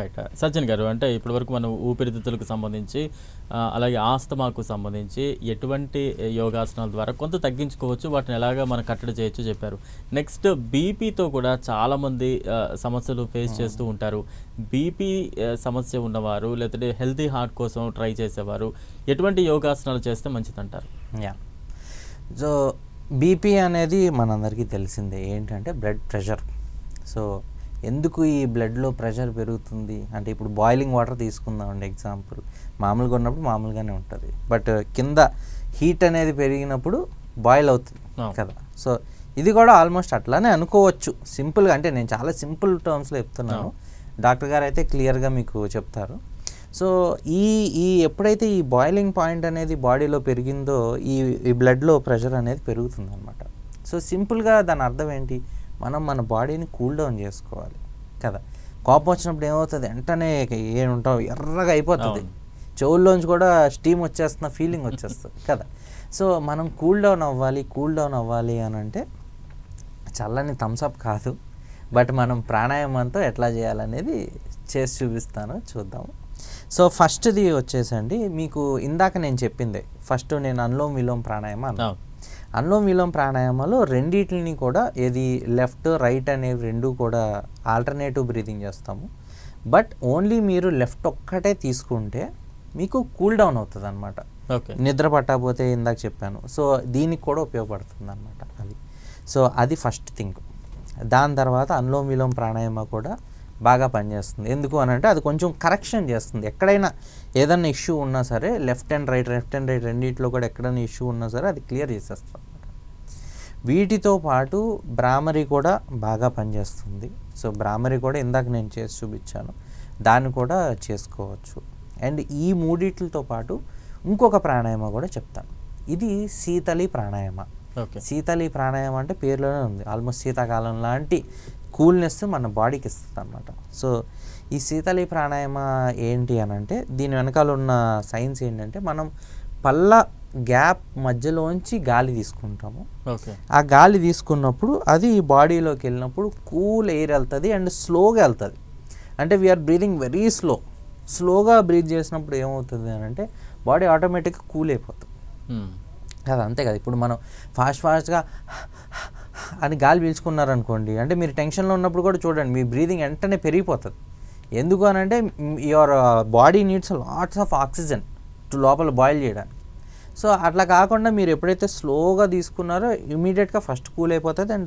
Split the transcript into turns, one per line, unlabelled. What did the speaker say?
Right Sajjan గారు అంటే ఇప్పటివరకు మనం ఊపిరితిత్తులకు సంబంధించి అలాగే ఆస్తమాకు సంబంధించి ఎటువంటి యోగాసనాల ద్వారా కొంత తగ్గించుకోవచ్చు వాటిని ఎలాగా మనం కట్టడి చేయొచ్చు చెప్పారు. నెక్స్ట్ బీపీతో కూడా చాలామంది సమస్యలు ఫేస్ చేస్తూ ఉంటారు. బీపీ సమస్య ఉన్నవారు లేకపోతే హెల్తీ హార్ట్ కోసం ట్రై చేసేవారు ఎటువంటి యోగాసనాలు చేస్తే మంచిదంటారు?
యా సో బీపీ అనేది మనందరికీ తెలిసిందే. ఏంటంటే బ్లడ్ ప్రెషర్. సో ఎందుకు ఈ బ్లడ్లో ప్రెషర్ పెరుగుతుంది? అంటే ఇప్పుడు బాయిలింగ్ వాటర్ తీసుకుందామండి ఎగ్జాంపుల్. మామూలుగా ఉన్నప్పుడు మామూలుగానే ఉంటుంది. బట్ కింద హీట్ అనేది పెరిగినప్పుడు బాయిల్ అవుతుంది. కదా. సో ఇది కూడా ఆల్మోస్ట్ అట్లానే అనుకోవచ్చు. సింపుల్గా అంటే నేను చాలా సింపుల్ టర్మ్స్లో చెప్తున్నాను. డాక్టర్ గారు అయితే క్లియర్గా మీకు చెప్తారు. సో ఈ ఈ ఎప్పుడైతే ఈ బాయిలింగ్ పాయింట్ అనేది బాడీలో పెరిగిందో ఈ ఈ బ్లడ్లో ప్రెషర్ అనేది పెరుగుతుంది అనమాట సో సింపుల్గా దాని అర్థం ఏంటి? మనం మన బాడీని కూల్ డౌన్ చేసుకోవాలి కదా. కోపం వచ్చినప్పుడు ఏమవుతుంది? వెంటనే ఏముంటాం ఎర్రగా అయిపోతుంది. చెవుల్లోంచి కూడా స్టీమ్ వచ్చేస్తున్న ఫీలింగ్ వచ్చేస్తుంది కదా. సో మనం కూల్ డౌన్ అవ్వాలి కూల్ డౌన్ అవ్వాలి అని అంటే చల్లని థమ్స్అప్ కాదు. బట్ మనం ప్రాణాయామంతో ఎట్లా చేయాలనేది చేసి చూపిస్తాను. చూద్దాం. సో ఫస్ట్ది వచ్చేసండి. మీకు ఇందాక నేను చెప్పిందే. ఫస్ట్ నేను అనులోమ్ విలోమ్ ప్రాణాయామం అన్నా. విలోమ్ ప్రాణాయామాలో రెండిటిని కూడా ఏది లెఫ్ట్ రైట్ అనేవి రెండు కూడా ఆల్టర్నేటివ్ బ్రీతింగ్ చేస్తాము. బట్ ఓన్లీ మీరు లెఫ్ట్ ఒక్కటే తీసుకుంటే మీకు కూల్ డౌన్ అవుతుంది అనమాట
ఓకే.
నిద్ర పట్టకపోతే ఇందాక చెప్పాను. సో దీనికి కూడా ఉపయోగపడుతుంది అనమాట అది. సో అది ఫస్ట్ థింగ్. దాని తర్వాత అనులోమ్ విలోమ్ ప్రాణాయామ కూడా బాగా పనిచేస్తుంది. ఎందుకు అని అంటే అది కొంచెం కరెక్షన్ చేస్తుంది. ఎక్కడైనా ఏదైనా ఇష్యూ ఉన్నా సరే left and right left and right రెండిట్లో కూడా ఎక్కడైనా ఇష్యూ ఉన్నా సరే అది క్లియర్ చేసేస్తుంది వీటితో పాటు బ్రామరీ కూడా బాగా పనిచేస్తుంది. సో బ్రామరీ కూడా ఇందాక నేను చేసి చూపించాను. దాన్ని కూడా చేసుకోవచ్చు. అండ్ ఈ మూడిట్లతో పాటు ఇంకొక ప్రాణాయామ కూడా చెప్తాను. ఇది శీతలి ప్రాణాయామ.
ఓకే.
శీతలి ప్రాణాయామం అంటే పేరులోనే ఉంది. ఆల్మోస్ట్ శీతాకాలం లాంటి కూల్నెస్ మన బాడీకి ఇస్తుంది అనమాట సో ఈ శీతలి ప్రాణాయామ ఏంటి అని అంటే దీని వెనకాల ఉన్న సైన్స్ ఏంటంటే మనం పళ్ళ గ్యాప్ మధ్యలోంచి గాలి తీసుకుంటాము.
ఓకే.
ఆ గాలి తీసుకున్నప్పుడు అది బాడీలోకి వెళ్ళినప్పుడు కూల్ ఎయిర్ వెళ్తుంది అండ్ స్లోగా వెళ్తుంది. అంటే we are breathing very slow స్లోగా బ్రీత్ చేసినప్పుడు ఏమవుతుంది అని అంటే బాడీ ఆటోమేటిక్గా కూల్ అయిపోతుంది. కదా అంతే కదా. ఇప్పుడు మనం ఫాస్ట్ ఫాస్ట్గా అని గాలి పీల్చుకున్నారనుకోండి అంటే మీరు టెన్షన్లో ఉన్నప్పుడు కూడా చూడండి మీ బ్రీదింగ్ వెంటనే పెరిగిపోతుంది. ఎందుకు అని అంటే your body needs lots of oxygen to లోపల బాయిల్ చేయడానికి. సో అట్లా కాకుండా మీరు ఎప్పుడైతే స్లోగా తీసుకున్నారో ఇమీడియట్గా ఫస్ట్ కూల్ అయిపోతుంది అండ్